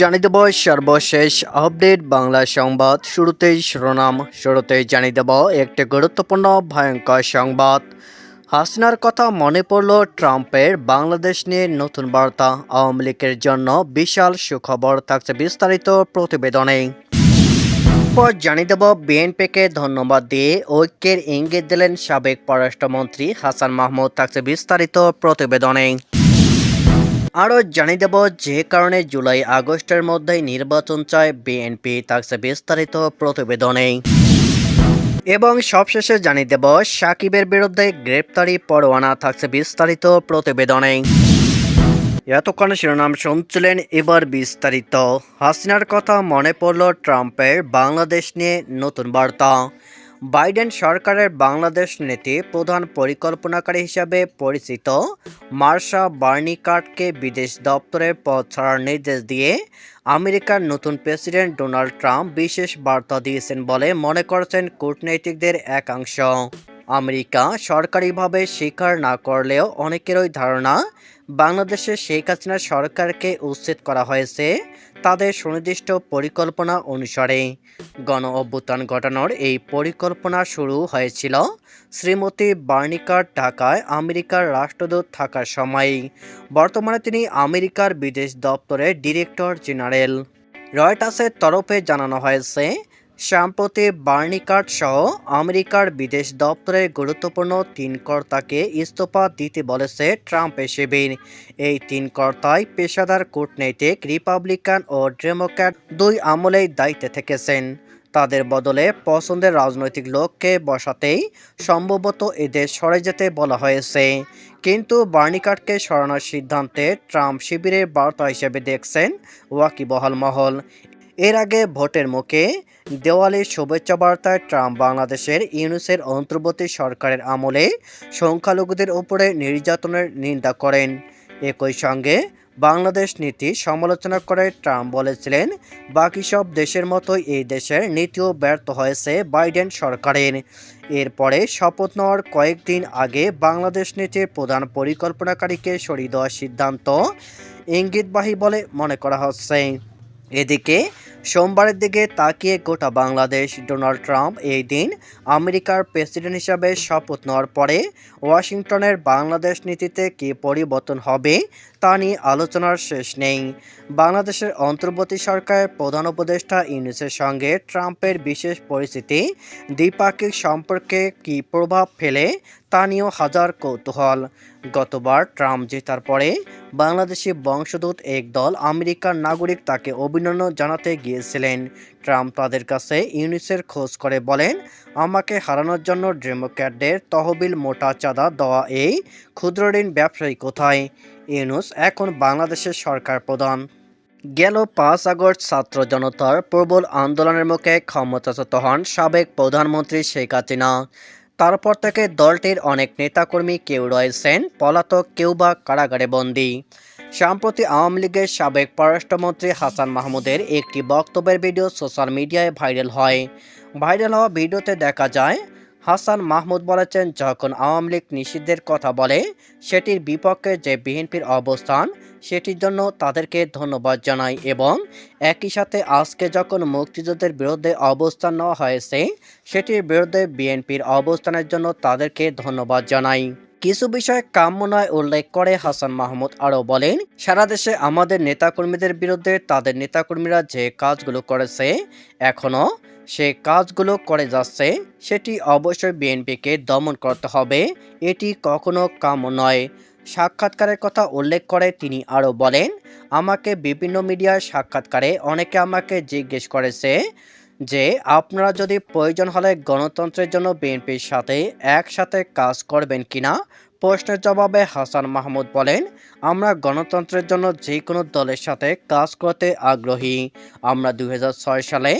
জানিয়ে দেব সর্বশেষ আপডেট বাংলা সংবাদ। শুরুতেই শিরোনাম, শুরুতেই জানিয়ে দেব একটি গুরুত্বপূর্ণ, ভয়ঙ্কর সংবাদ। হাসিনার কথা মনে পড়ল ট্রাম্পের। বাংলাদেশ নিয়ে নতুন বার্তা। আওয়ামী লীগের জন্য বিশাল সুখবর থাকছে বিস্তারিত প্রতিবেদনে। পর জানিয়ে দেব বিএনপিকে ধন্যবাদ দিয়ে ঐক্যের ইঙ্গিত দিলেন সাবেক পররাষ্ট্রমন্ত্রী হাসান মাহমুদ। থাকছে বিস্তারিত প্রতিবেদনে। আরও জানিয়ে দেব যে কারণে জুলাই আগস্টের মধ্যেই নির্বাচন চায় বিএনপি থাকছে বিস্তারিত প্রতিবেদনে। এবং সবশেষে জানিয়ে দেব, সাকিবের বিরুদ্ধে গ্রেপ্তারি পরোয়ানা থাকছে বিস্তারিত প্রতিবেদনে। এতক্ষণ শিরোনাম শুনছিলেন এবার বিস্তারিত। হাসিনার কথা মনে পড়ল ট্রাম্পের বাংলাদেশ নিয়ে নতুন বার্তা। বাইডেন সরকারের বাংলাদেশ নীতি প্রধান পরিকল্পনাকারী হিসাবে পরিচিত। মার্শা বার্নিকার্টকে বিদেশ দপ্তরের পদ ছাড়ার নির্দেশ দিয়ে আমেরিকার নতুন প্রেসিডেন্ট ডোনাল্ড ট্রাম্প বিশেষ বার্তা দিয়েছেন বলে মনে করছেন কূটনৈতিকদের একাংশ। আমেরিকা সরকারিভাবে স্বীকার না করলেও অনেকেরই ধারণা বাংলাদেশে শেখ হাসিনা সরকারকে উচ্ছেদ করা হয়েছে তাদের সুনির্দিষ্ট পরিকল্পনা অনুসারে। গণ অভ্যুত্থান ঘটানোর এই পরিকল্পনা শুরু হয়েছিল শ্রীমতী বার্নিকার ঢাকায় আমেরিকার রাষ্ট্রদূত থাকার সময়ই বর্তমানে তিনি আমেরিকার বিদেশ দপ্তরের ডিরেক্টর জেনারেল। রয়টাসের তরফে জানানো হয়েছে সম্প্রতি বার্নিকার্ড সহ আমেরিকার বিদেশ দপ্তরের গুরুত্বপূর্ণ তিন কর্তাকে ইস্তফা দিতে বলেছে ট্রাম্প শিবির এই তিন কর্তাই পেশাদার কূটনৈতিক, রিপাবলিকান ও ডেমোক্র্যাট দুই আমলেই দায়িত্বে থেকেছেন। তাদের বদলে পছন্দের রাজনৈতিক লোককে বসাতেই সম্ভবত এদের সরে যেতে বলা হয়েছে। কিন্তু বার্নিকাটকে সরানোর সিদ্ধান্তে ট্রাম্প শিবিরের বার্তা হিসেবে দেখছেন ওয়াকিবহাল মহল। এর আগে ভোটের মুখে দেওয়ালির শুভেচ্ছা বার্তায় ট্রাম্প বাংলাদেশের ইউনুসের অন্তর্বর্তী সরকারের আমলে সংখ্যালঘুদের উপরে নির্যাতনের নিন্দা করেন। একই সঙ্গে বাংলাদেশ নীতি সমালোচনা করে ট্রাম্প বলেছিলেন, বাকি সব দেশের মতোই এই দেশের নীতিও ব্যর্থ হয়েছে বাইডেন সরকারের। এরপরে শপথ নেওয়ার কয়েকদিন আগে বাংলাদেশ নীতির প্রধান পরিকল্পনাকারীকে সরিয়ে দেওয়ার সিদ্ধান্ত ইঙ্গিতবাহী বলে মনে করা হচ্ছে। এদিকে সোমবারের দিকে তাকিয়ে গোটা বাংলাদেশ, ডোনাল্ড ট্রাম্প এই দিন আমেরিকার প্রেসিডেন্ট হিসাবে শপথ নেওয়ার পরে ওয়াশিংটনের বাংলাদেশ নীতিতে কি পরিবর্তন হবে তা নিয়ে আলোচনার শেষ নেই। বাংলাদেশের অন্তর্বর্তী সরকারের প্রধান উপদেষ্টা ইউনুসের সঙ্গে ট্রাম্পের বিশেষ পরিস্থিতি, দ্বিপাক্ষিক সম্পর্কে কী প্রভাব ফেলে তা নিয়েও হাজার কৌতূহল। গতবার ট্রাম্প জেতার পরে বাংলাদেশি বংশদূত এক দল আমেরিকার নাগরিক তাকে অভিনন্দন জানাতে গিয়েছিলেন। ট্রাম্প তাদের কাছে ইউনিসের খোঁজ করে বলেন, আমাকে হারানোর জন্য ডেমোক্র্যাটদের তহবিল মোটা চাঁদা দেওয়া এই ক্ষুদ্র ঋণ ব্যবসায়ী কোথায়? ইউনুস এখন বাংলাদেশের সরকার প্রধান। গেল পাঁচ আগস্ট ছাত্র জনতার প্রবল আন্দোলনের মুখে ক্ষমতাচ্যুত হন সাবেক প্রধানমন্ত্রী শেখ হাসিনা। তারপর থেকে দলটির অনেক নেতাকর্মী কেউ রয়েছেন, পলাতক কেউ বা কারাগারে বন্দী। সম্প্রতি আওয়ামী লীগের সাবেক পররাষ্ট্রমন্ত্রী হাসান মাহমুদের একটি বক্তব্যের ভিডিও সোশ্যাল মিডিয়ায় ভাইরাল হয়। ভাইরাল হওয়া ভিডিওতে দেখা যায় হাসান মাহমুদ বলেছেন, যখন আওয়ামী লীগ নিষিদ্ধের কথা বলে, সেটির বিপক্ষে যে বিএনপির অবস্থান, সেটির জন্য তাদেরকে ধন্যবাদ জানাই এবং একই সাথে আজকে যখন মুক্তিযুদ্ধের বিরুদ্ধে অবস্থান নেওয়া হয়েছে, সেটির বিরুদ্ধে বিএনপির অবস্থানের জন্য তাদেরকে ধন্যবাদ জানাই। কিছু বিষয় কাম্য নয় উল্লেখ করে হাসান মাহমুদ আরও বলেন, সারা দেশে আমাদের নেতাকর্মীদের বিরুদ্ধে তাদের নেতাকর্মীরা যে কাজগুলো করেছে, এখনও সে কাজগুলো করে যাচ্ছে, সেটি অবশ্যই বিএনপিকে দমন করতে হবে, এটি কখনো কাম্য নয়। সাক্ষাৎকারের কথা উল্লেখ করে তিনি আরও বলেন, আমাকে বিভিন্ন মিডিয়ার সাক্ষাৎকারে অনেকে আমাকে জিজ্ঞেস করেছে যে, আপনারা যদি প্রয়োজন হলে গণতন্ত্রের জন্য বিএনপির সাথে একসাথে কাজ করবেন কিনা প্রশ্নের জবাবে হাসান মাহমুদ বলেন, আমরা গণতন্ত্রের জন্য যে কোনো দলের সাথে কাজ করতে আগ্রহী। আমরা দু হাজার ছয় সালে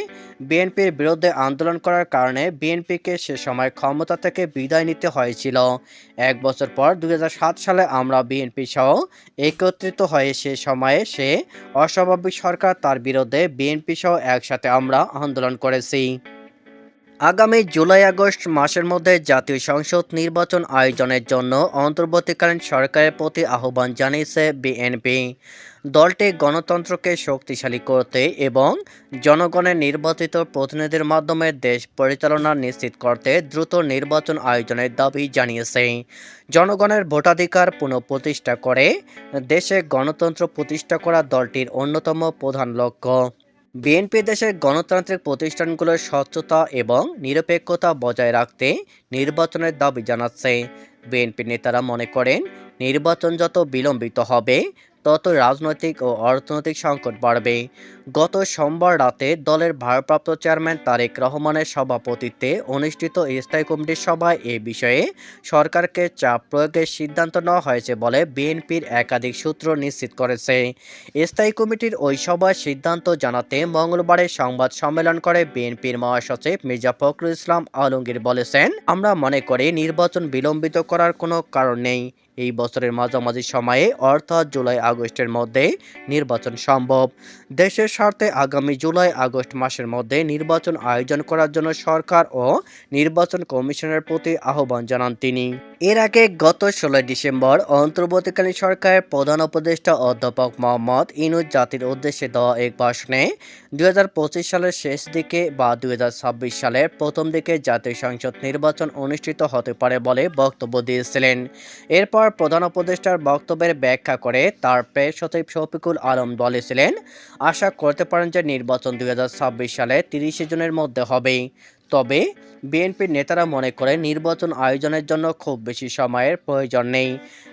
বিএনপির বিরুদ্ধে আন্দোলন করার কারণে বিএনপিকে সে সময় ক্ষমতা থেকে বিদায় নিতে হয়েছিল। এক বছর পর দু হাজার সাত সালে আমরা বিএনপি সহ একত্রিত হয়ে সে সময়ে সে অস্বাভাবিক সরকার তার বিরুদ্ধে বিএনপি সহ একসাথে আমরা আন্দোলন করেছি। আগামী জুলাই আগস্ট মাসের মধ্যে জাতীয় সংসদ নির্বাচন আয়োজনের জন্য অন্তর্বর্তীকালীন সরকারের প্রতি আহ্বান জানিয়েছে বিএনপি। দলটি গণতন্ত্রকে শক্তিশালী করতে এবং জনগণের নির্বাচিত প্রতিনিধির মাধ্যমে দেশ পরিচালনা নিশ্চিত করতে দ্রুত নির্বাচন আয়োজনের দাবি জানিয়েছে। জনগণের ভোটাধিকার পুনঃপ্রতিষ্ঠা করে দেশে গণতন্ত্র প্রতিষ্ঠা করা দলটির অন্যতম প্রধান লক্ষ্য। বিএনপি দেশের গণতান্ত্রিক প্রতিষ্ঠানগুলোর স্বচ্ছতা এবং নিরপেক্ষতা বজায় রাখতে নির্বাচনের দাবি জানাচ্ছে। বিএনপি নেতারা মনে করেন, নির্বাচন যত বিলম্বিত হবে তত রাজনৈতিক ও অর্থনৈতিক সংকট বাড়বে। গত সোমবার রাতে দলের ভারপ্রাপ্ত চেয়ারম্যান তারেক রহমানের সভাপতিত্বে অনুষ্ঠিত স্থায়ী কমিটির সভায় এ বিষয়ে সরকারকে চাপ প্রয়োগের সিদ্ধান্ত নেওয়া হয়েছে বলে বিএনপির একাধিক সূত্র নিশ্চিত করেছে। স্থায়ী কমিটির ওই সভায় সিদ্ধান্ত জানাতে মঙ্গলবারে সংবাদ সম্মেলন করে বিএনপির মহাসচিব মির্জা ফখরুল ইসলাম আলমগীর বলেছেন, আমরা মনে করি নির্বাচন বিলম্বিত করার কোনো কারণ নেই। এই বছরের মাঝামাঝি সময়ে, অর্থাৎ জুলাই আগস্টের মধ্যে নির্বাচন সম্ভব। দেশের স্বার্থে আগামী জুলাই আগস্ট মাসের মধ্যে নির্বাচন আয়োজন করার জন্য সরকার ও নির্বাচন কমিশনের প্রতি আহ্বান জানান তিনি। এর আগে গত ষোলোই ডিসেম্বর অন্তর্বর্তীকালীন সরকারের প্রধান উপদেষ্টা অধ্যাপক মোহাম্মদ ইনুজ জাতির উদ্দেশ্যে দেওয়া এক ভাষণে দুই হাজার পঁচিশ সালের শেষ দিকে বা দুই হাজার ছাব্বিশ সালের প্রথম দিকে জাতীয় সংসদ নির্বাচন অনুষ্ঠিত হতে পারে বলে বক্তব্য দিয়েছিলেন। এরপর প্রধান উপদেষ্টার বক্তব্যের ব্যাখ্যা করে তার প্রেস সচিব শফিকুল আলম বলেছিলেন, আশা করতে পারেন যে নির্বাচন দুই হাজার ছাব্বিশ সালে তিরিশে জুনের মধ্যে হবে তবে বিএনপির নেতারা মনে করে নির্বাচন আয়োজনের জন্য খুব বেশি সময়ের প্রয়োজন নেই।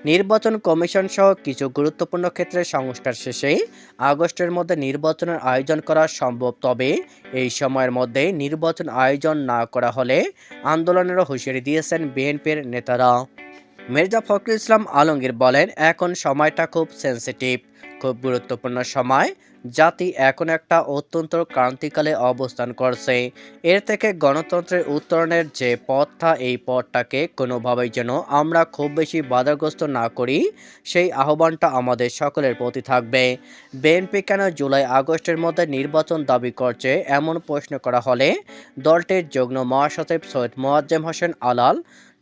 নির্বাচন কমিশন সহ কিছু গুরুত্বপূর্ণ ক্ষেত্রে সংস্কার শেষে আগস্টের মধ্যে নির্বাচনের আয়োজন করা সম্ভব। তবে এই সময়ের মধ্যে নির্বাচন আয়োজন না করা হলে আন্দোলনেরও হুঁশিয়ারি দিয়েছেন বিএনপির নেতারা। মির্জা ফখরুল ইসলাম আলমগীর বলেন, এখন সময়টা খুব সেন্সিটিভ খুব গুরুত্বপূর্ণ সময়। জাতি এখন একটা অত্যন্ত ক্রান্তিকালে অবস্থান করছে। এর থেকে গণতন্ত্রের উত্তরণের যে পথটা, এই পথটাকে কোনোভাবেই যেন আমরা খুব বেশি বাধাগ্রস্ত না করি, সেই আহ্বানটা আমাদের সকলের প্রতি থাকবে। বিএনপি কেন জুলাই আগস্টের মধ্যে নির্বাচন দাবি করছে, এমন প্রশ্ন করা হলে দলটির যুগ্ম মহাসচিব সৈয়দ মোয়াজ্জেম হোসেন আলাল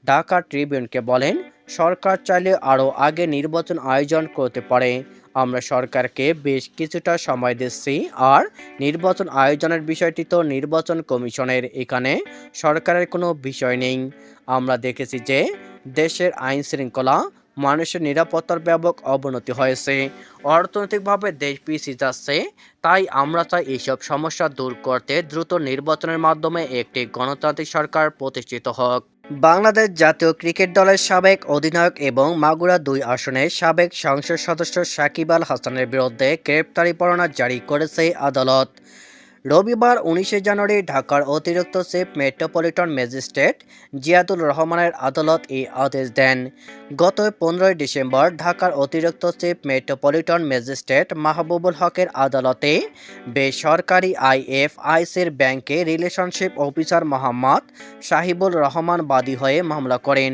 ঢাকা ট্রিবিউনকে বলেন সরকার চাইলে আরও আগে নির্বাচন আয়োজন করতে পারে। আমরা সরকারকে বেশ কিছুটা সময় দিচ্ছি আর নির্বাচন আয়োজনের বিষয়টি তো নির্বাচন কমিশনের, এখানে সরকারের কোনো বিষয় নেই। আমরা দেখেছি যে দেশের আইন শৃঙ্খলা মানুষের নিরাপত্তার ব্যাপক অবনতি হয়েছে, অর্থনৈতিকভাবে দেশ পিছিয়ে যাচ্ছে, তাই আমরা চাই এইসব সমস্যা দূর করতে দ্রুত নির্বাচনের মাধ্যমে একটি গণতান্ত্রিক সরকার প্রতিষ্ঠিত হোক। বাংলাদেশ জাতীয় ক্রিকেট দলের সাবেক অধিনায়ক এবং মাগুরা দুই আসনের সাবেক সংসদ সদস্য সাকিব আল হাসানের বিরুদ্ধে গ্রেপ্তারি পরোয়ানা জারি করেছে আদালত। রবিবার উনিশে জানুয়ারি ঢাকার অতিরিক্ত চিফ মেট্রোপলিটন ম্যাজিস্ট্রেট জিয়াদুল রহমানের আদালত এই আদেশ দেন। গত পনেরোই ডিসেম্বর ঢাকার অতিরিক্ত চিফ মেট্রোপলিটন ম্যাজিস্ট্রেট মাহবুবুল হকের আদালতে বেসরকারি আইএফআইসির ব্যাংকে রিলেশনশিপ অফিসার মোহাম্মদ সাহিবুল রহমান বাদী হয়ে মামলা করেন।